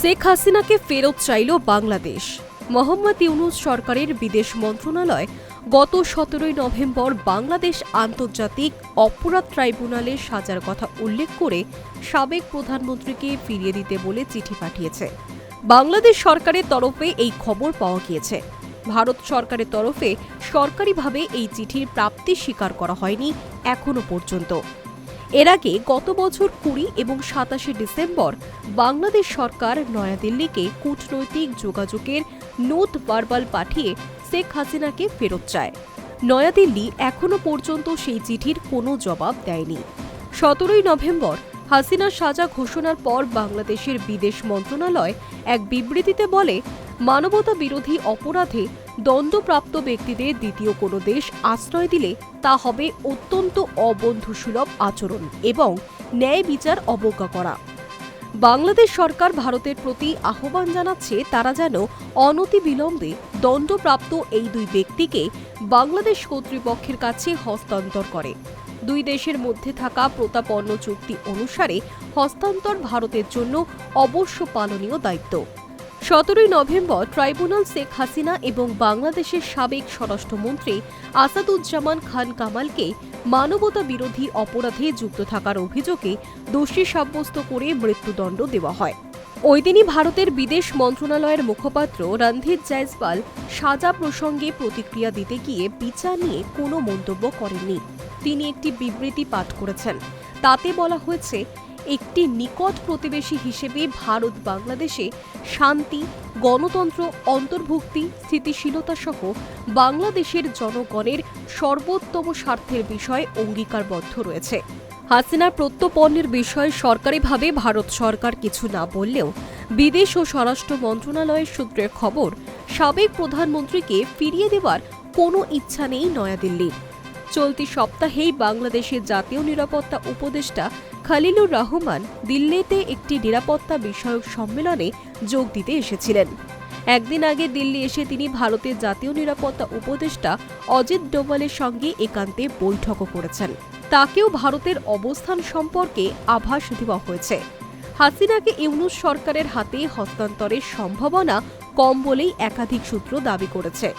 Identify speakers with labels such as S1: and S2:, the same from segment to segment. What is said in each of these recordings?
S1: শেখ হাসিনাকে ফেরত চাইল বাংলাদেশ। মোহাম্মদ ইউনুস সরকারের বিদেশ মন্ত্রণালয় গত সতেরোই নভেম্বর বাংলাদেশ আন্তর্জাতিক অপরাধ ট্রাইব্যুনালে সাজার কথা উল্লেখ করে সাবেক প্রধানমন্ত্রীকে ফিরিয়ে দিতে বলে চিঠি পাঠিয়েছে। বাংলাদেশ সরকারের তরফে এই খবর পাওয়া গিয়েছে। ভারত সরকারের তরফে সরকারিভাবে এই চিঠির প্রাপ্তি স্বীকার করা হয়নি এখনও পর্যন্ত। এর আগে গত বছর কুড়ি এবং সাতাশে ডিসেম্বর বাংলাদেশ সরকার নয়াদিল্লিকে কূটনৈতিক যোগাযোগের নোট বারবাল পাঠিয়ে শেখ হাসিনাকে ফেরত চায়। নয়াদিল্লি এখনও পর্যন্ত সেই চিঠির কোনো জবাব দেয়নি। সতেরোই নভেম্বর হাসিনা সাজা ঘোষণার পর বাংলাদেশের বিদেশ মন্ত্রণালয় এক বিবৃতিতে বলে মানবতা বিরোধী অপরাধে দণ্ডপ্রাপ্ত ব্যক্তিদের দ্বিতীয় কোনো দেশ আশ্রয় দিলে তা হবে অত্যন্ত অবন্ধুসুলভ আচরণ এবং ন্যায় বিচার অবজ্ঞা করা। বাংলাদেশ সরকার ভারতের প্রতি আহ্বান জানাচ্ছে তারা যেন অনতিবিলম্বে দণ্ডপ্রাপ্ত এই দুই ব্যক্তিকে বাংলাদেশ কর্তৃপক্ষের কাছে হস্তান্তর করে। দুই দেশের মধ্যে থাকা প্রতাপন্ন চুক্তি অনুসারে হস্তান্তর ভারতের জন্য অবশ্য পালনীয় দায়িত্ব। সতেরোই নভেম্বর ট্রাইব্যুনাল শেখ হাসিনা এবং বাংলাদেশের সাবেক স্বরাষ্ট্রমন্ত্রী আসাদুজ্জামান খান কামালকে মানবতা বিরোধী অপরাধে যুক্ত থাকার অভিযোগে দোষী সাব্যস্ত করে মৃত্যুদণ্ড দেওয়া হয়। ওই দিনই ভারতের বিদেশ মন্ত্রণালয়ের মুখপাত্র রণধীর জয়সওয়াল সাজা প্রসঙ্গে প্রতিক্রিয়া দিতে গিয়ে বিচার নিয়ে কোনো মন্তব্য করেননি। তিনি একটি বিবৃতি পাঠ করেছেন। তাতে বলা হয়েছে একটি নিকট প্রতিবেশী হিসেবে ভারত, বাংলাদেশে শান্তি, গণতন্ত্র, অন্তর্ভুক্তি, স্থিতিশীলতা সহ বাংলাদেশের জনগণের সর্বোত্তম স্বার্থের বিষয়ে অঙ্গীকারবদ্ধ রয়েছে। হাসিনার প্রত্যর্পণের বিষয়ে সরকারিভাবে ভারত সরকার কিছু না বললেও বিদেশ ও স্বরাষ্ট্র মন্ত্রণালয়ের সূত্রের খবর, সাবেক প্রধানমন্ত্রীকে ফিরিয়ে দেওয়ার কোনো ইচ্ছা নেই নয়াদিল্লির। চলতি সপ্তাহেই বাংলাদেশের জাতীয় নিরাপত্তা উপদেষ্টা খালিলুর রহমান দিল্লিতে একটি নিরাপত্তা বিষয়ক সম্মেলনে যোগ দিতে এসেছিলেন। একদিন আগে দিল্লি এসে তিনি ভারতের জাতীয় নিরাপত্তা উপদেষ্টা অজিত ডোভালের সঙ্গে একান্তে বৈঠকও করেছেন। তাকেও ভারতের অবস্থান সম্পর্কে আভাস দেওয়া হয়েছে। হাসিনাকে ইউনুস সরকারের হাতে হস্তান্তরের সম্ভাবনা কম বলেই একাধিক সূত্র দাবি করেছে।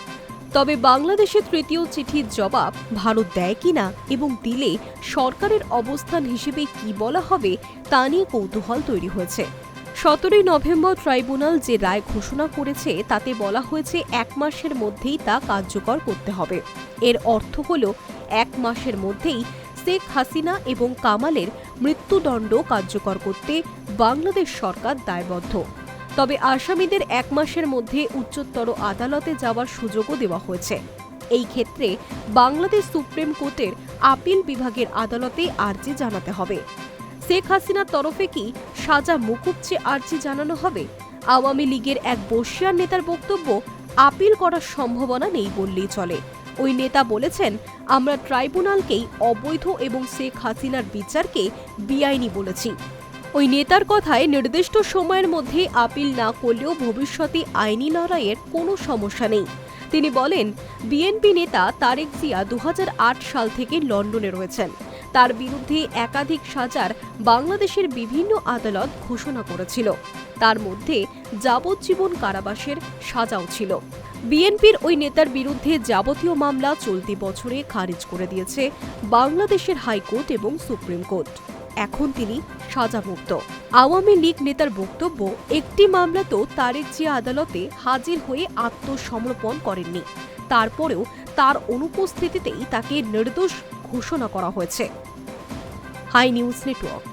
S1: তবে বাংলাদেশের তৃতীয় চিঠির জবাব ভারত দেয় কিনা এবং দিলে সরকারের অবস্থান হিসেবে কি বলা হবে তা নিয়ে কৌতূহল তৈরি হয়েছে। সতেরোই নভেম্বর ট্রাইব্যুনাল যে রায় ঘোষণা করেছে, তাতে বলা হয়েছে এক মাসের মধ্যেই তা কার্যকর করতে হবে। এর অর্থ হল এক মাসের মধ্যেই শেখ হাসিনা এবং কামালের মৃত্যুদণ্ড কার্যকর করতে বাংলাদেশ সরকার দায়বদ্ধ। তবে আসামিদের এক মাসের মধ্যে উচ্চতর আদালতে যাওয়ার সুযোগও দেওয়া হয়েছে। এই ক্ষেত্রে বাংলাদেশ সুপ্রিম কোর্টের আপিল বিভাগের আদালতে আর্জি জানাতে হবে। শেখ হাসিনার তরফে কি সাজা মুকুব চেয়ে আর্জি জানানো হবে? আওয়ামী লীগের এক বর্ষিয়ার নেতার বক্তব্য, আপিল করার সম্ভাবনা নেই বললেই চলে। ওই নেতা বলেছেন, আমরা ট্রাইব্যুনালকেই অবৈধ এবং শেখ হাসিনার বিচারকে বেআইনি বলেছি। ওই নেতার কথায় নির্দিষ্ট সময়ের মধ্যে আপিল না করলেও ভবিষ্যতে আইনি লড়াইয়ের কোনো সমস্যা নেই। তিনি বলেন, বিএনপি নেতা তারেক জিয়া দু হাজার আট সাল থেকে লন্ডনে রয়েছেন। তার বিরুদ্ধে একাধিক সাজার বাংলাদেশের বিভিন্ন আদালত ঘোষণা করেছিল। তার মধ্যে যাবজ্জীবন কারাবাসের সাজাও ছিল। বিএনপির ওই নেতার বিরুদ্ধে যাবতীয় মামলা চলতি বছরে খারিজ করে দিয়েছে বাংলাদেশের হাইকোর্ট এবং সুপ্রিম কোর্ট। এখন তিনি সাজামুক্ত। আওয়ামী লীগ নেতার বক্তব্য, একটি মামলাতেও তারেক জিয়া আদালতে হাজির হয়ে আত্মসমর্পণ করেননি। তারপরেও তার অনুপস্থিতিতেই তাকে নির্দোষ ঘোষণা করা হয়েছে। High news network.